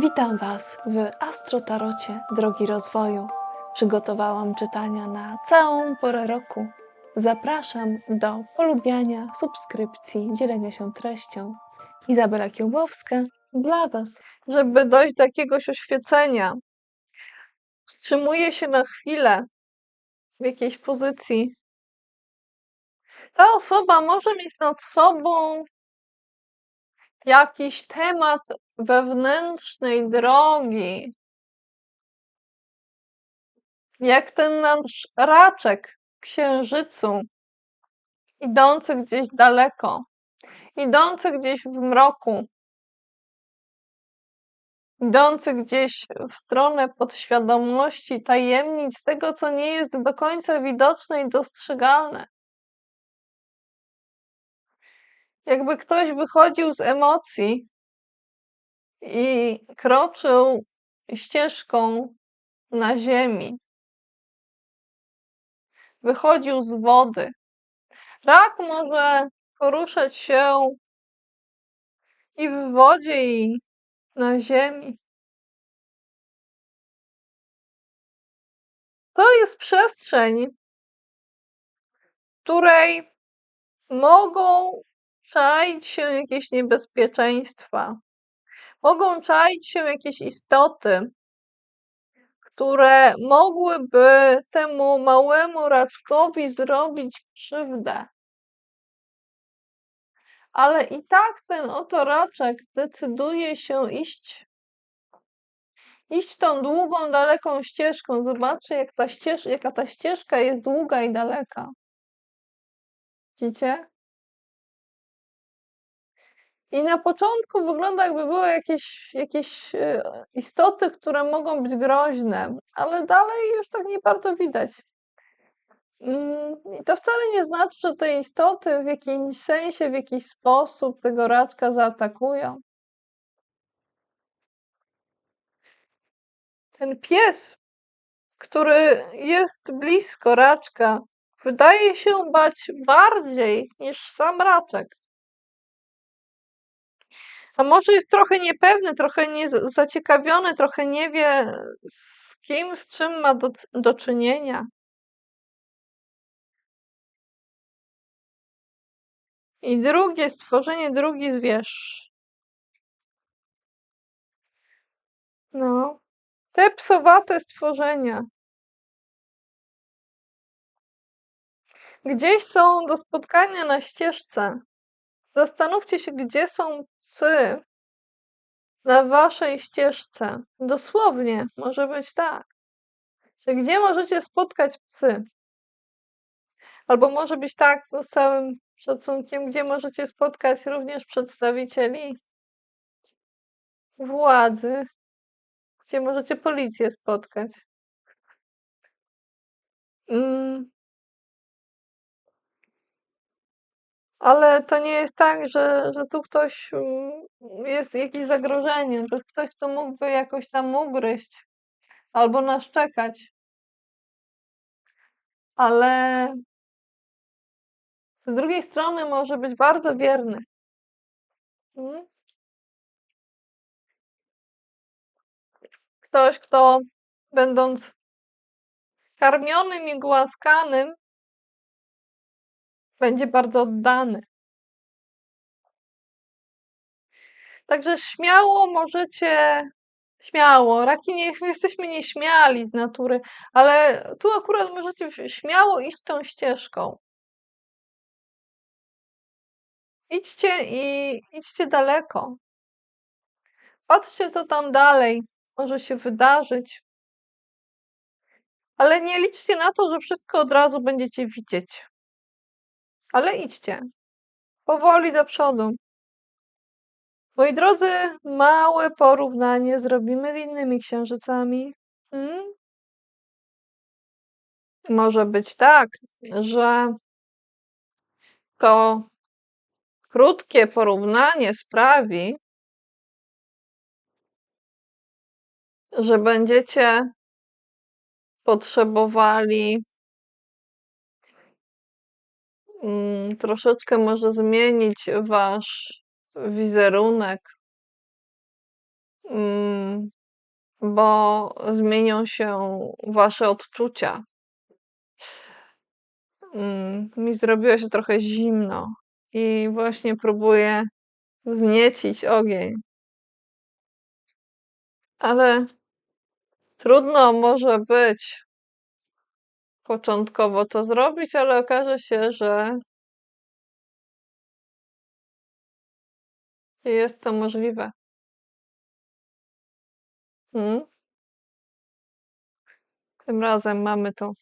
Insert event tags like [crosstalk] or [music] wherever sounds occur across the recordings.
Witam Was w Astrotarocie Drogi Rozwoju. Przygotowałam czytania na całą porę roku. Zapraszam do polubiania, subskrypcji, dzielenia się treścią. Izabela Kiełbowska dla Was. żeby dojść do jakiegoś oświecenia. Wstrzymuję się na chwilę w jakiejś pozycji. Ta osoba może mieć nad sobą jakiś temat wewnętrznej drogi. Jak ten nasz raczek księżycu, idący gdzieś daleko, idący gdzieś w mroku, idący gdzieś w stronę podświadomości, tajemnic, tego, co nie jest do końca widoczne i dostrzegalne. Jakby ktoś wychodził z emocji i kroczył ścieżką na ziemi. Wychodził z wody. Rak może poruszać się i w wodzie, i na ziemi. To jest przestrzeń, w której mogą czaić się jakieś niebezpieczeństwa, mogą czaić się jakieś istoty, które mogłyby temu małemu raczkowi zrobić krzywdę. Ale i tak ten oto raczek decyduje się iść iść tą długą, daleką ścieżką. Zobaczcie, jak ta ścież jaka ta ścieżka jest długa i daleka. Widzicie? I na początku wygląda, jakby były jakieś, jakieś e, istoty, które mogą być groźne, ale dalej już tak nie bardzo widać. Mm, I to wcale nie znaczy, że te istoty w jakimś sensie, w jakiś sposób tego raczka zaatakują. Ten pies, który jest blisko raczka, wydaje się bać bardziej niż sam raczek. A może jest trochę niepewny, trochę nie zaciekawiony, trochę nie wie z kim, z czym ma do, do czynienia. I drugie stworzenie, drugi zwierz. No, te psowate stworzenia. Gdzieś są do spotkania na ścieżce. Zastanówcie się, gdzie są psy na waszej ścieżce. Dosłownie może być tak, że gdzie możecie spotkać psy. Albo może być tak, no z całym szacunkiem, gdzie możecie spotkać również przedstawicieli władzy, gdzie możecie policję spotkać. Mm. Ale to nie jest tak, że, że tu ktoś mm, jest jakieś zagrożenie. To jest ktoś, kto mógłby jakoś tam ugryźć albo naszczekać. Ale z drugiej strony może być bardzo wierny. Mm. Ktoś, kto będąc karmionym i głaskanym, będzie bardzo oddany. Także śmiało możecie, śmiało, raki nie [laughs] jesteśmy nieśmiali z natury, ale tu akurat możecie śmiało iść tą ścieżką. Idźcie i idźcie daleko. Patrzcie, co tam dalej może się wydarzyć. Ale nie liczcie na to, że wszystko od razu będziecie widzieć. Ale idźcie. Powoli do przodu. Moi drodzy, małe porównanie zrobimy z innymi księżycami. Hmm? Może być tak, że to krótkie porównanie sprawi, że będziecie potrzebowali troszeczkę może zmienić wasz wizerunek, Mm, bo zmienią się wasze odczucia. Mm, mi zrobiło się trochę zimno i właśnie próbuję wzniecić ogień. Ale trudno może być początkowo to zrobić, ale okaże się, że jest to możliwe. Mm. Tym razem mamy tu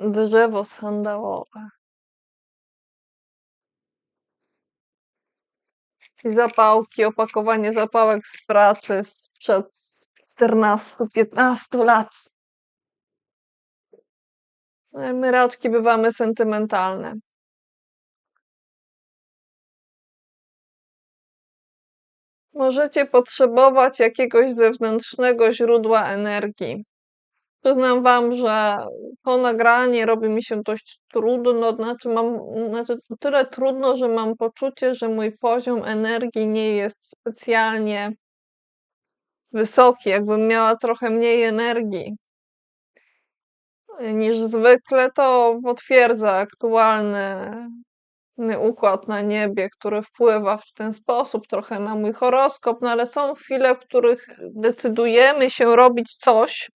drzewo sandałowe. I zapałki, opakowanie zapałek z pracy sprzed 14-15 lat. My raczki bywamy sentymentalne. Możecie potrzebować jakiegoś zewnętrznego źródła energii. Przyznam wam, że to nagranie robi mi się dość trudno, znaczy mam znaczy tyle trudno, że mam poczucie, że mój poziom energii nie jest specjalnie wysoki, jakbym miała trochę mniej energii niż zwykle, to potwierdza aktualny układ na niebie, który wpływa w ten sposób trochę na mój horoskop, no ale są chwile, w których decydujemy się robić coś,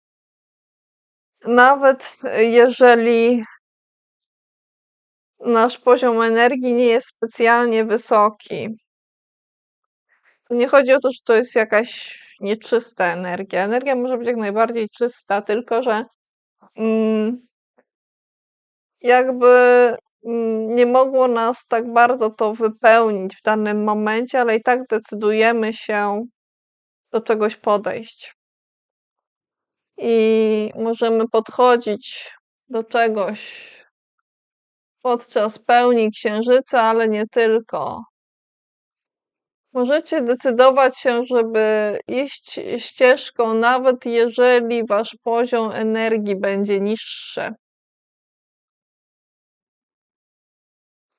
nawet jeżeli nasz poziom energii nie jest specjalnie wysoki. To nie chodzi o to, że to jest jakaś nieczysta energia. Energia może być jak najbardziej czysta, tylko że mm, jakby mm, nie mogło nas tak bardzo to wypełnić w danym momencie, ale i tak decydujemy się do czegoś podejść. I możemy podchodzić do czegoś podczas pełni księżyca, ale nie tylko. Możecie decydować się, żeby iść ścieżką, nawet jeżeli wasz poziom energii będzie niższy.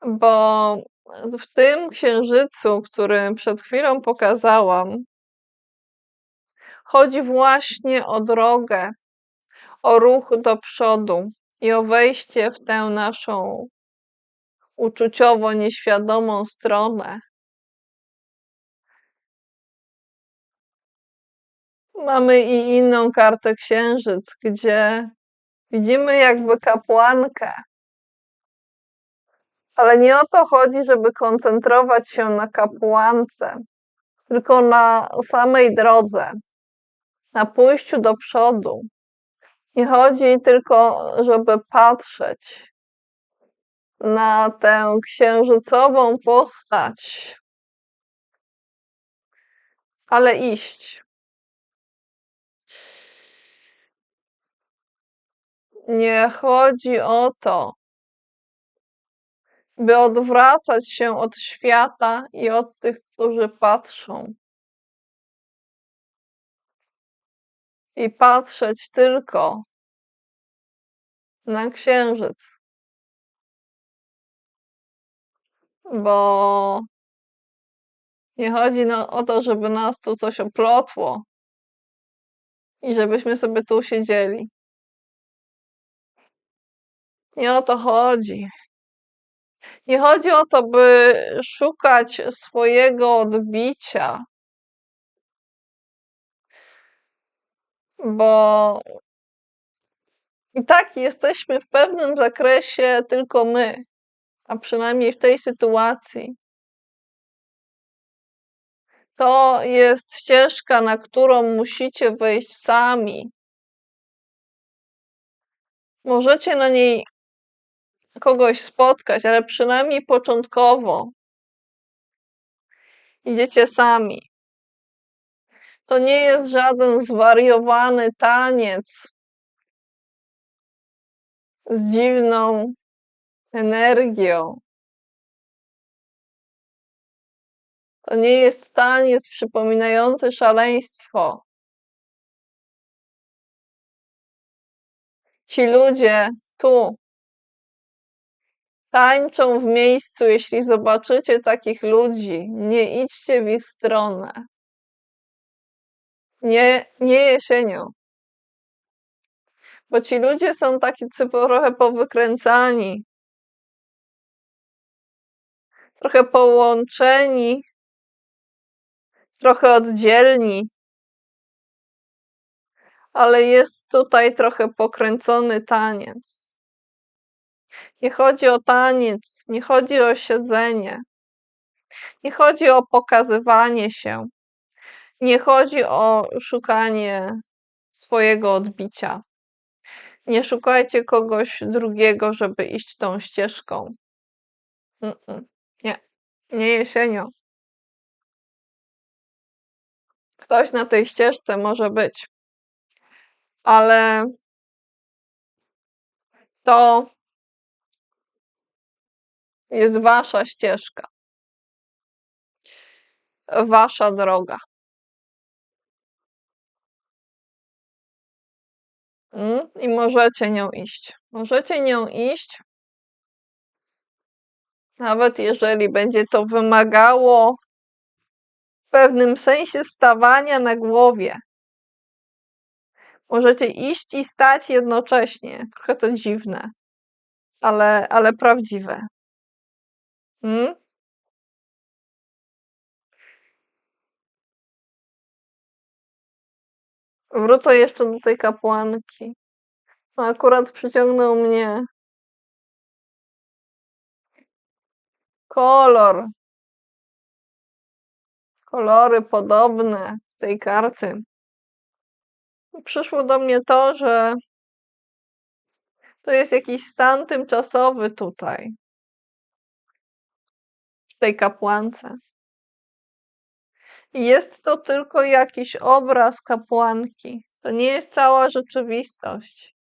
Bo w tym księżycu, który przed chwilą pokazałam, chodzi właśnie o drogę, o ruch do przodu i o wejście w tę naszą uczuciowo nieświadomą stronę. Mamy i inną kartę księżyc, gdzie widzimy jakby kapłankę. Ale nie o to chodzi, żeby koncentrować się na kapłance, tylko na samej drodze, na pójściu do przodu. Nie chodzi tylko, żeby patrzeć na tę księżycową postać, ale iść. Nie chodzi o to, by odwracać się od świata i od tych, którzy patrzą. I patrzeć tylko na księżyc. Bo nie chodzi no, o to, żeby nas tu coś oplotło i żebyśmy sobie tu siedzieli. Nie o to chodzi. Nie chodzi o to, by szukać swojego odbicia, bo i tak jesteśmy w pewnym zakresie tylko my, a przynajmniej w tej sytuacji. To jest ścieżka, na którą musicie wejść sami. Możecie na niej kogoś spotkać, ale przynajmniej początkowo idziecie sami. To nie jest żaden zwariowany taniec z dziwną energią. To nie jest taniec przypominający szaleństwo. Ci ludzie tu tańczą w miejscu. Jeśli zobaczycie takich ludzi, nie idźcie w ich stronę. Nie, nie jesienią. Bo ci ludzie są tacy trochę powykręcani. Trochę połączeni. Trochę oddzielni. Ale jest tutaj trochę pokręcony taniec. Nie chodzi o taniec, nie chodzi o siedzenie. Nie chodzi o pokazywanie się. Nie chodzi o szukanie swojego odbicia. Nie szukajcie kogoś drugiego, żeby iść tą ścieżką. Nie, nie jesienią. Ktoś na tej ścieżce może być, ale to jest wasza ścieżka, wasza droga. Mm, I możecie nią iść. Możecie nią iść, nawet jeżeli będzie to wymagało w pewnym sensie stawania na głowie. Możecie iść i stać jednocześnie. Trochę to dziwne, ale, ale prawdziwe. Mm? Wrócę jeszcze do tej kapłanki. No, akurat przyciągnął mnie kolor. Kolory podobne z tej karty. Przyszło do mnie to, że to jest jakiś stan tymczasowy tutaj. Tej kapłance. Jest to tylko jakiś obraz kapłanki. To nie jest cała rzeczywistość.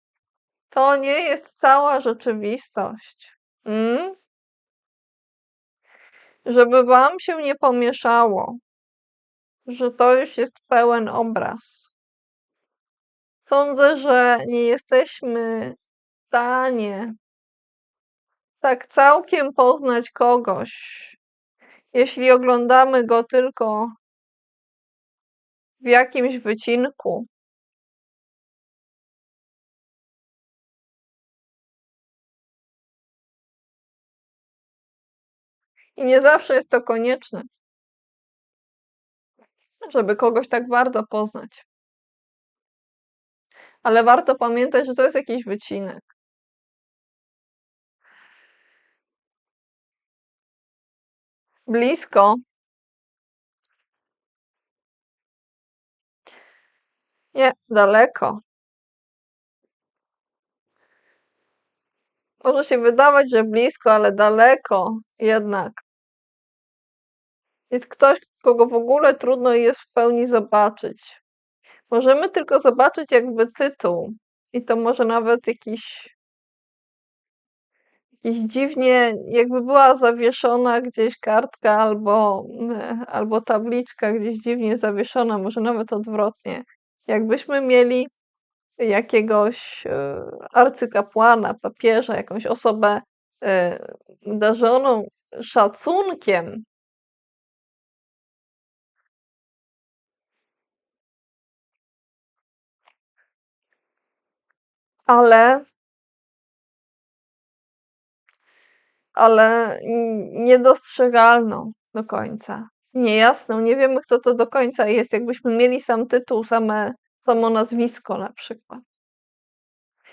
To nie jest cała rzeczywistość. Mm? Żeby wam się nie pomieszało, że to już jest pełen obraz. Sądzę, że nie jesteśmy w stanie tak całkiem poznać kogoś, jeśli oglądamy go tylko w jakimś wycinku. I nie zawsze jest to konieczne, żeby kogoś tak bardzo poznać. Ale warto pamiętać, że to jest jakiś wycinek. Blisko. Nie, daleko. Może się wydawać, że blisko, ale daleko jednak. Jest ktoś, kogo w ogóle trudno jest w pełni zobaczyć. Możemy tylko zobaczyć jakby tytuł i to może nawet jakiś jakiś dziwnie, jakby była zawieszona gdzieś kartka albo, albo tabliczka gdzieś dziwnie zawieszona, może nawet odwrotnie. Jakbyśmy mieli jakiegoś e, arcykapłana, papieża, jakąś osobę e, darzoną szacunkiem ale ale niedostrzegalną do końca, niejasną. Nie wiemy, kto to do końca jest. Jakbyśmy mieli sam tytuł, same, samo nazwisko na przykład.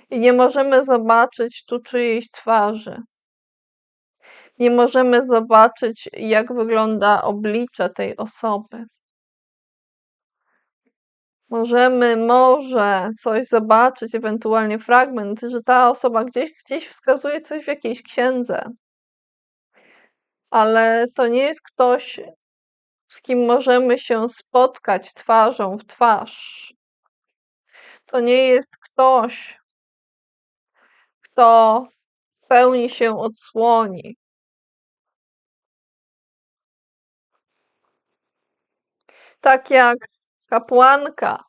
I nie możemy zobaczyć tu czyjejś twarzy. Nie możemy zobaczyć, jak wygląda oblicze tej osoby. Możemy może coś zobaczyć, ewentualnie fragment, że ta osoba gdzieś, gdzieś wskazuje coś w jakiejś księdze. Ale to nie jest ktoś, z kim możemy się spotkać twarzą w twarz. To nie jest ktoś, kto w pełni się odsłoni. Tak jak kapłanka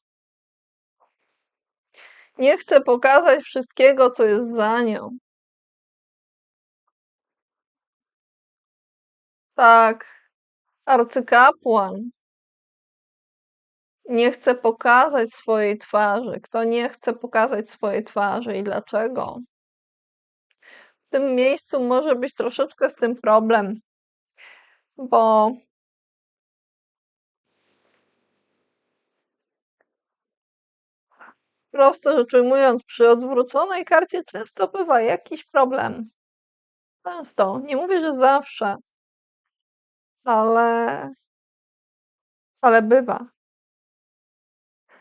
nie chce pokazać wszystkiego, co jest za nią. Tak, arcykapłan. Nie chce pokazać swojej twarzy, kto nie chce pokazać swojej twarzy i dlaczego. W tym miejscu może być troszeczkę z tym problem, bo prosto rzecz ujmując, przy odwróconej karcie często bywa jakiś problem. Często, nie mówię, że zawsze, ale ale bywa.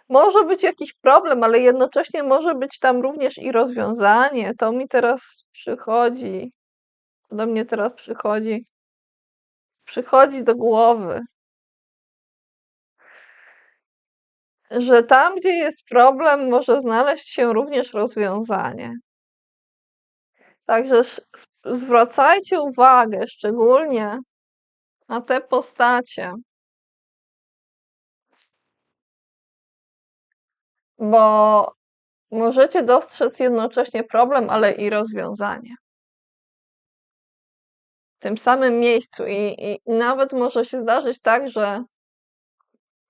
Może być jakiś problem, ale jednocześnie może być tam również i rozwiązanie. To mi teraz przychodzi. Co do mnie teraz przychodzi? Przychodzi do głowy. Że tam, gdzie jest problem, może znaleźć się również rozwiązanie. Także zwracajcie uwagę szczególnie na te postacie, bo możecie dostrzec jednocześnie problem, ale i rozwiązanie. W tym samym miejscu i, i nawet może się zdarzyć tak, że,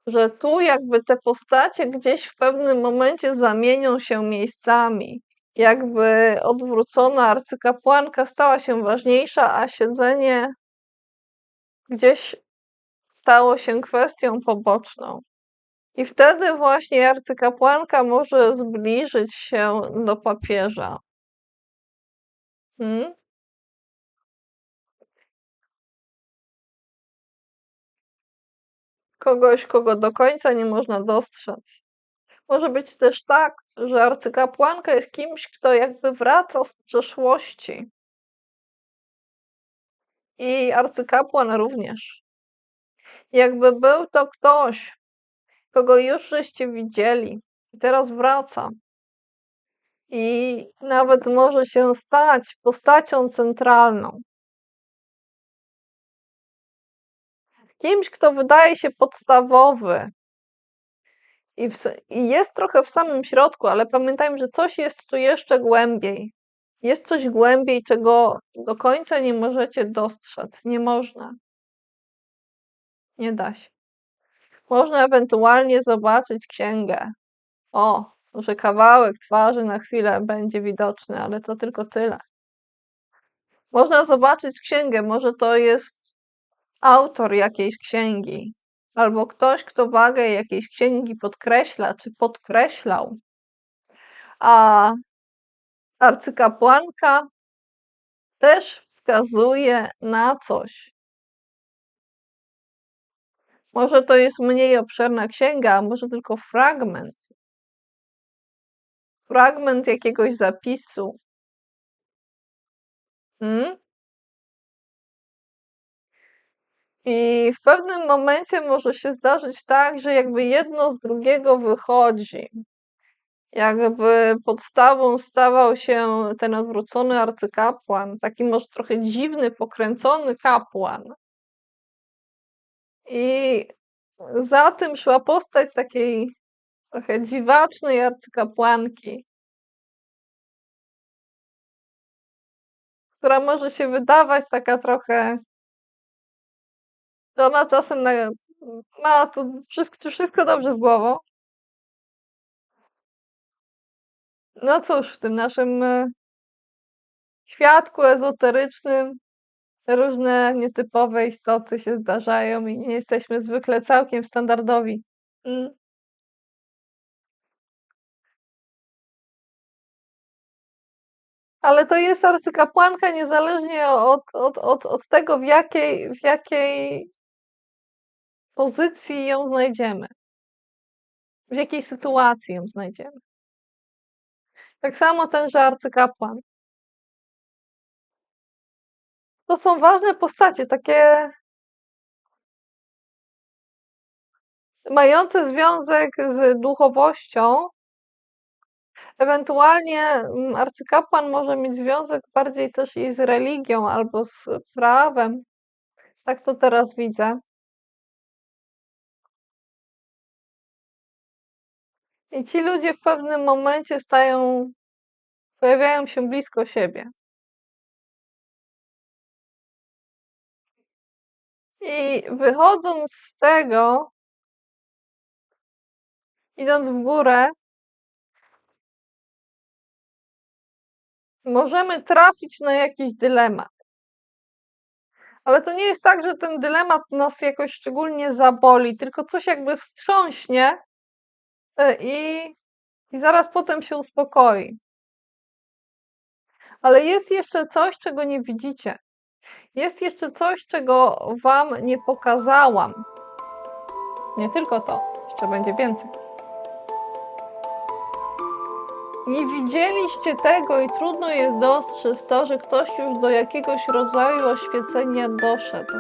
że tu jakby te postacie gdzieś w pewnym momencie zamienią się miejscami. Jakby odwrócona arcykapłanka stała się ważniejsza, a siedzenie gdzieś stało się kwestią poboczną. I wtedy właśnie arcykapłanka może zbliżyć się do papieża. Hmm? Kogoś, kogo do końca nie można dostrzec. Może być też tak, że arcykapłanka jest kimś, kto jakby wraca z przeszłości. I arcykapłan również. Jakby był to ktoś, kogo już żeście widzieli, i teraz wraca. I nawet może się stać postacią centralną. Kimś, kto wydaje się podstawowy. I, w, I jest trochę w samym środku, ale pamiętajmy, że coś jest tu jeszcze głębiej. Jest coś głębiej, czego do końca nie możecie dostrzec. Nie można. Nie da się. Można ewentualnie zobaczyć księgę. O, że kawałek twarzy na chwilę będzie widoczny, ale to tylko tyle. Można zobaczyć księgę, może to jest autor jakiejś księgi, albo ktoś, kto wagę jakiejś księgi podkreśla, czy podkreślał. A arcykapłanka też wskazuje na coś. Może to jest mniej obszerna księga, a może tylko fragment. Fragment jakiegoś zapisu. Hmm? I w pewnym momencie może się zdarzyć tak, że jakby jedno z drugiego wychodzi. Jakby podstawą stawał się ten odwrócony arcykapłan, taki może trochę dziwny, pokręcony kapłan. I za tym szła postać takiej trochę dziwacznej arcykapłanki, która może się wydawać taka trochę. Ona czasem na, ma tu wszystko, wszystko dobrze z głową. No cóż, w tym naszym e, świadku ezoterycznym różne nietypowe istoty się zdarzają i nie jesteśmy zwykle całkiem standardowi. Mm. Ale to jest arcykapłanka niezależnie od, od, od, od tego, w jakiej, w jakiej pozycji ją znajdziemy, w jakiej sytuacji ją znajdziemy. Tak samo tenże arcykapłan. To są ważne postacie, takie mające związek z duchowością. Ewentualnie mm, arcykapłan może mieć związek bardziej też i z religią albo z prawem. Tak to teraz widzę. I ci ludzie w pewnym momencie stają, pojawiają się blisko siebie. I wychodząc z tego, idąc w górę, możemy trafić na jakiś dylemat. Ale to nie jest tak, że ten dylemat nas jakoś szczególnie zaboli, tylko coś jakby wstrząśnie i, i zaraz potem się uspokoi. Ale jest jeszcze coś, czego nie widzicie. Jest jeszcze coś, czego Wam nie pokazałam. Nie tylko to, jeszcze będzie więcej. Nie widzieliście tego i trudno jest dostrzec to, że ktoś już do jakiegoś rodzaju oświecenia doszedł.